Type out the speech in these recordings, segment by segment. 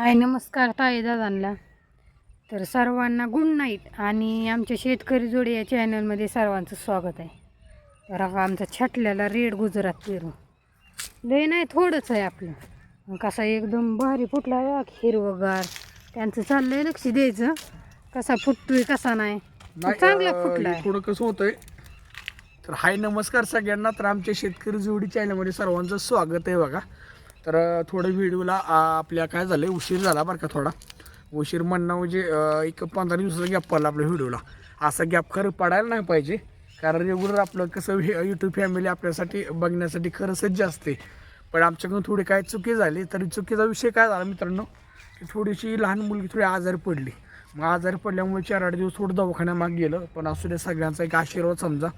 हाय नमस्कार ताई दादांना. तर सर्वांना गुड नाईट आणि आमच्या शेतकरी जोडी या चॅनलमध्ये सर्वांचं स्वागत आहे. तर हा आमचा छटल्याला रेड गुजरात पेरू. लय नाही थोडंच आहे आपलं. कसा एकदम भारी फुटला हिरवंगार. त्यांचं चाललंय लक्ष द्यायचं. कसा फुटतोय कसा नाही. चांगला फुटला. आहे थोडं कसं होतंय तर हाय नमस्कार सगळ्यांना. तर आमच्या शेतकरी जोडी चॅनलमध्ये सर्वांचं स्वागत आहे बघा. तर थोडं व्हिडिओला आपल्या काय झालं उशीर झाला बरं का थोडा. उशीर म्हणणं म्हणजे एक पंधरा दिवसाचा गॅप पडला आपल्या व्हिडिओला. असा गॅप खरं पडायला नाही पाहिजे. कारण रेग्युलर आपलं कसं यूट्यूब फॅमिली आपल्यासाठी बघण्यासाठी खरं सज्ज असते पण आमच्याकडून थोडी काय चुकी झाली तरी चुकीचा विषय काय झाला मित्रांनो की थोडीशी लहान मुलगी थोडी आजारी पडली. मग आजारी पडल्यामुळे चार आठ दिवस थोडं दवाखान्यामागे गेलं. पण असू दे सगळ्यांचा एक आशीर्वाद समजा.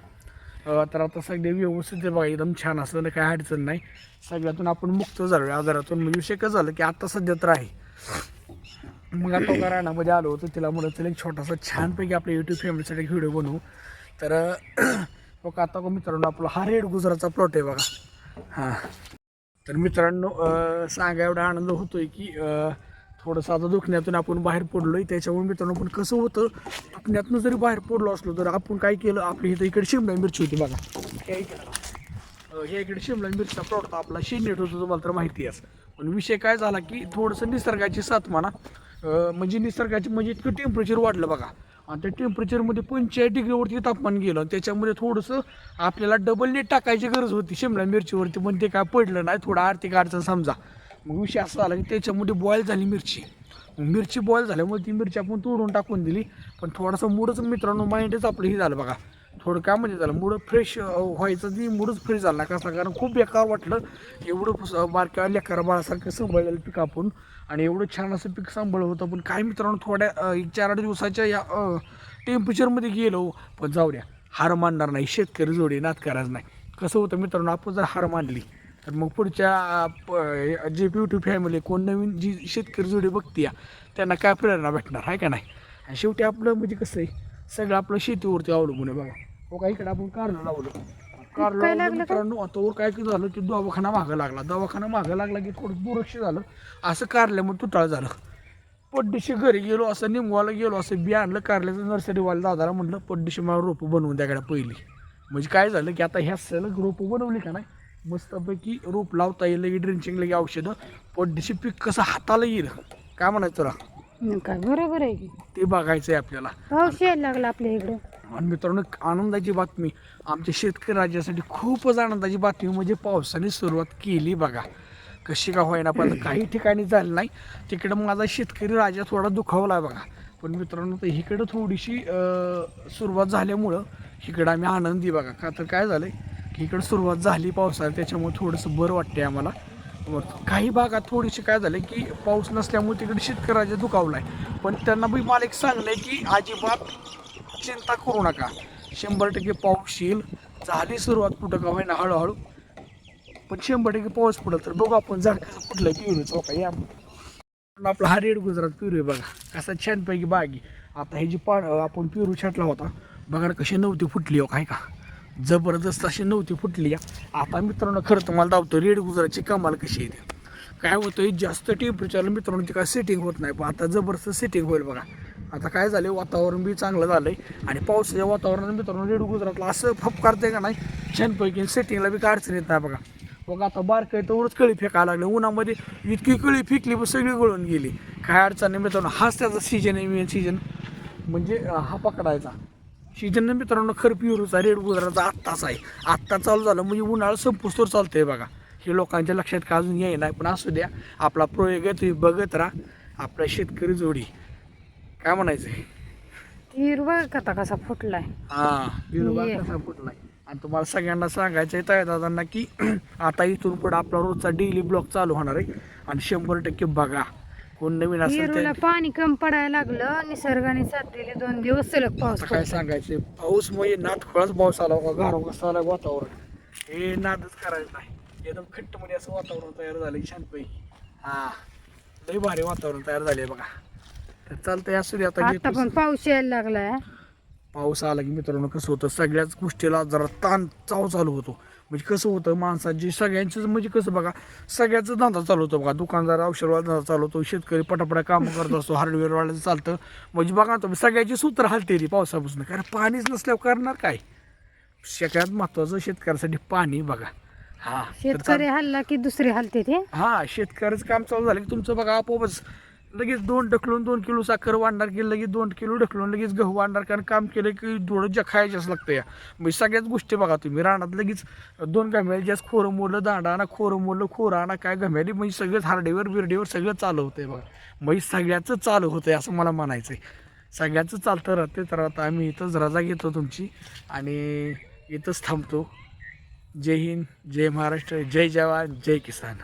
तर आता सगळे व्यवस्थित बघा एकदम छान असलं काही अडचण नाही. सगळ्यातून आपण मुक्त झालो आजारातून. म्हणजे विषय कसं झालं की आता सध्या तर आहे. मग आता का रानामध्ये आलो होतो तिला म्हणत चला एक छोटासा छानपैकी आपल्या यूट्यूब फॅमिलीसाठी एक व्हिडिओ बनवू. तर बघ बघा आता का मित्रांनो आपला हा रेड गुजराचा प्लॉट आहे बघा. हां. तर मित्रांनो सांगा एवढा आनंद होतोय की थोडंसं आता दुखण्यातून आपण बाहेर पडलो आहे त्याच्यामुळे मित्रांनो पण कसं होतं दुखण्यातून जरी बाहेर पडलो असलो तर आपण काय केलं आपली इथं इकडे शिमला मिरची होती बघा. ह्या इकडे अं, इकडे शिमला मिरचीचा प्लॉट होता आपला शेनेट होतो तुम्हाला तर माहिती आहे. पण विषय काय झाला की थोडंसं निसर्गाची साथ म्हणा म्हणजे निसर्गाची म्हणजे इतकं टेम्परेचर वाढलं बघा. आणि त्या टेम्परेचरमध्ये पंचेचाळीस डिग्रीवरती तापमान गेलं आणि त्याच्यामध्ये थोडंसं आपल्याला डबल नेट टाकायची गरज होती शिमला मिरचीवरती पण ते काय पडलं नाही थोडं आर्थिक अडचण समजा. मग विषय असा झाला की त्याच्यामध्ये बॉईल झाली मिरची. मिरची बॉईल झाल्यामुळे ती मिरची आपण तोडून टाकून दिली. पण थोडासा मूडच मित्रांनो माइंडच आपलं हे झालं बघा. थोडं काय म्हणजे झालं मूड फ्रेश व्हायचं ती मूडच फ्रेश झाला कसा कारण खूप बेकार वाटलं. एवढं बारक्या लेकर बाळासारखं सांभाळलेलं पीक आपण. आणि एवढं छान असं पीक सांभाळलं होतं. पण काय मित्रांनो थोड्या एक चार आठ दिवसाच्या या टेम्परेचरमध्ये गेलो. पण जाऊ द्या. हार मानणार नाही. शेतकरी जोडी नात करायचं नाही. कसं होतं मित्रांनो आपण जर हार मानली तर मग पुढच्या अं, प- जे यूट्यूब फॅमिली कोण नवीन जी शेतकरी जोडी बघते त्यांना काय प्रेरणा भेटणार आहे का नाही? आणि शेवटी आपलं म्हणजे कसं आहे सगळं आपलं शेतीवरती अवलंबून आहे बघा. हो का इकडे आपण कारलं लावलं. कारलं? मित्रांनो आता काय की झालं की दवाखाना मागं लागला. दवाखाना मागं लागला की थोडं दुर्लक्ष झालं असं कारल्यामुळे तुटाळ झालं. पड्डीशी घरी गेलो असं निमवाला गेलो असं बी आणलं कारल्याचं नर्सरीवाला दादाला म्हटलं पड्डीशी मला रोपं बनवून द्याकडे पहिली. म्हणजे काय झालं की आता ह्या सलग रोपं बनवली का नाही मस्तपैकी रोप लावता येईल लगे ड्रिंचिंग लगे औषधं. पड्डीशी पीक कसं हाताला येईल? काय म्हणायचं तुला? काय बरोबर आहे की. ते बघायचं आहे आपल्याला. पाऊस यायला लागला आपल्या इकडं. आणि मित्रांनो आनंदाची बातमी. आमच्या शेतकरी राज्यासाठी खूपच आनंदाची बातमी म्हणजे पावसाने सुरुवात केली बघा. कशी का होईना पण काही ठिकाणी झालं नाही. तिकडं माझा शेतकरी राजा थोडा दुखावला आहे बघा. पण मित्रांनो तर इकडं थोडीशी सुरुवात झाल्यामुळं इकडं आम्ही आनंदी बघा. का तर काय झालं की इकडं सुरुवात झाली पावसाला त्याच्यामुळे थोडंसं बरं वाटते आम्हाला. बरं. काही भागात थोडीशी काय झालं की पाऊस नसल्यामुळे तिकडे शेतकऱ्याचा दुखावला आहे पण त्यांना बी मला एक सांगलं आहे की अजिबात चिंता करू नका. शंभर टक्के पाऊस येईल. झाली सुरुवात कुठं का होईना हळूहळू. पण शंभर टक्के पाऊस पडला तर बघू आपण झाड कसं कुठलं पिवळीचं हो का या. पण आपला हा रेड गुजरात पिरू आहे बघा. कसा छानपैकी बागी आता हे जी पा आपण पिरू छाटला होता बघा कशी नव्हती फुटली हो काय का. जबरदस्त अशी नव्हती फुटली. आता मित्रांनो खरं तुम्हाला दावतो रेड गुजराची कमाल कशी येते काय होतं जास्त टेम्परेचरला मित्रांनो ती काय सेटिंग होत नाही. पण आता जबरदस्त सेटिंग होईल बघा. आता काय झालं वातावरण बी चांगलं झालं आहे आणि पावसाच्या वातावरणात मित्रांनो रेड गुजरातला असं फपकारते का नाही छानपैकी सेटिंगला बी काय अडचण येत नाही बघा. बघा आता बारकाय तरच कळी फेकायला लागलं. उन्हामध्ये इतकी कळी फेकली पण सगळी गळून गेली. काय अडचण नाही मित्रांनो हाच त्याचा सीजन आहे मेन सीजन म्हणजे हा पकडायचा. सीजन मित्रांनो खरं पिरूचा रेड गुजराचा आत्ताच आहे. आत्ता चालू झालं. म्हणजे उन्हाळा संपुस्तोर चालतंय बघा. हे लोकांच्या लक्षात का अजून येई नाही पण असू द्या. आपला प्रयोग आहे तुम्ही बघत राहा. आपला शेतकरी जोडी. काय म्हणायचं हिरवा कथा कसा फुटलाय. हा ये. कसा फुटलाय. आणि तुम्हाला सगळ्यांना सांगायचं आहे दादांना की आता इथून पुढे आपला रोजचा डेली ब्लॉग चालू होणार आहे. आणि शंभर टक्के बघा. कोण नवीन असेल पाणी कम पडायला लागलं निसर्गाने साथ दिली दोन दिवस सलग पाऊस आता काय सांगायचं पाऊस म्हणजे नाद खोळाच पाऊस आला का गार कसं आला वातावरण. हे नादच करायचं नाही. एकदम खट्टमध्ये असं वातावरण तयार झालं छानपैकी हा लय भारी वातावरण तयार झाले बघा. तर चालतंय असू दे आता आता घेतो पण पाऊस यायला लागलाय. पाऊस आला की मित्रांनो कसं होतं सगळ्याच गोष्टीला जरा ताण चाव चालू होतो. म्हणजे कसं होतं माणसाची सगळ्यांचंच म्हणजे कसं बघा सगळ्याचं धंदा चालू होतं बघा. दुकानदार औषधवाला धंदा चालवतो शेतकरी पटापटा कामं करत असतो हार्डवेअरवाल्याचं चालतं. म्हणजे बघा तुम्ही सगळ्याची सूत्र हलते रे पावसापासून. कारण पाणीच नसल्यावर करणार काय? सगळ्यात महत्त्वाचं शेतकऱ्यासाठी पाणी बघा. हा शेतकरी हल्ला की दुसरे हलते ते? हा शेतकऱ्याचं काम चालू झालं की तुमचं बघा आपोआपच लगेच दोन ढकलून दोन किलो साखर वाढणार की लगेच दोन किलो ढकलून लगेच गहू वाढणार कारण काम केलं की थोडं ज्या खायच्याच लागतं या म्हणजे सगळ्याच गोष्टी बघा तुम्ही रानात लगेच दोन गम्याला जास्त खोरं मोडलं दांडा आणा खोरं मोडलं खोरं आणा काय गम्याली म्हणजे सगळंच हार्डेवर बिर्डेवर सगळं चालू होतंय बघा. म्हणजे सगळ्याचं चालू होतंय असं मला म्हणायचं आहे सगळ्याचं चालतं राहते तर आता आम्ही इथंच रजा घेतो तुमची आणि इथंच थांबतो. जय हिंद जय महाराष्ट्र जय जवान जय किसान.